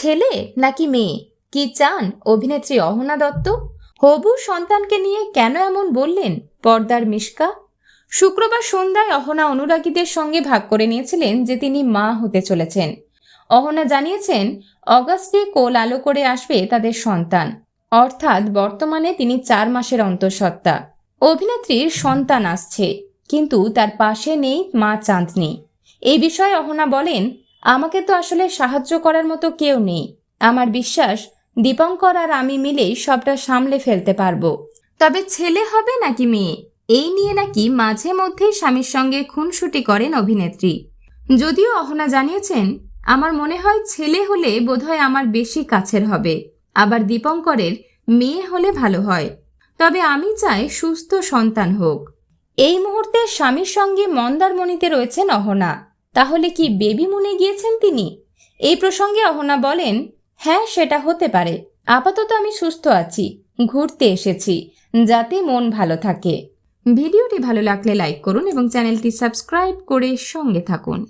ছেলে নাকি মেয়ে? কি চান, অভিনেত্রী অহনা দত্ত? হবু সন্তানকে নিয়ে কেন এমন বললেন পর্দার মিশকা? শুক্রবার সন্ধ্যায় অহনা অনুরাগীদের সঙ্গে ভাগ করে নিয়েছিলেন যে তিনি মা হতে চলেছেন। অহনা জানিয়েছেন, অগাস্টে কোল আলো করে আসবে তাদের সন্তান। অর্থাৎ বর্তমানে তিনি চার মাসের অন্তঃসত্ত্বা। অভিনেত্রীর সন্তান আসছে, কিন্তু তার পাশে নেই মা চাঁদনি। এই বিষয়ে অহনা বলেন আমাকে তো আসলে সাহায্য করার মতো কেউ নেই। আমার বিশ্বাস, দীপঙ্কর আর আমি মিলেই সবটা সামলে ফেলতে পারব। তবে ছেলে হবে নাকি মেয়ে? এই নিয়ে নাকি মাঝে মধ্যেই স্বামীর সঙ্গে খুনসুটি করেন অভিনেত্রী। যদিও অহনা জানিয়েছেন, আমার মনে হয় ছেলে হলে বোধহয় আমার বেশি কাছের হবে। আবার দীপঙ্করের মেয়ে হলে ভালো হয়। তবে আমি চাই সুস্থ সন্তান হোক। এই মুহূর্তে স্বামীর সঙ্গে মন্দারমণিতে রয়েছেন অহনা। তাহলে কি বেবি মুনে গিয়েছেন তিনি? এই প্রসঙ্গে অহনা বলেন হ্যাঁ সেটা হতে পারে। আপাতত আমি সুস্থ আছি, ঘুরতে এসেছি, যাতে মন ভালো থাকে। ভিডিওটি ভালো লাগলে লাইক করুন এবং চ্যানেলটি সাবস্ক্রাইব করে সঙ্গে থাকুন।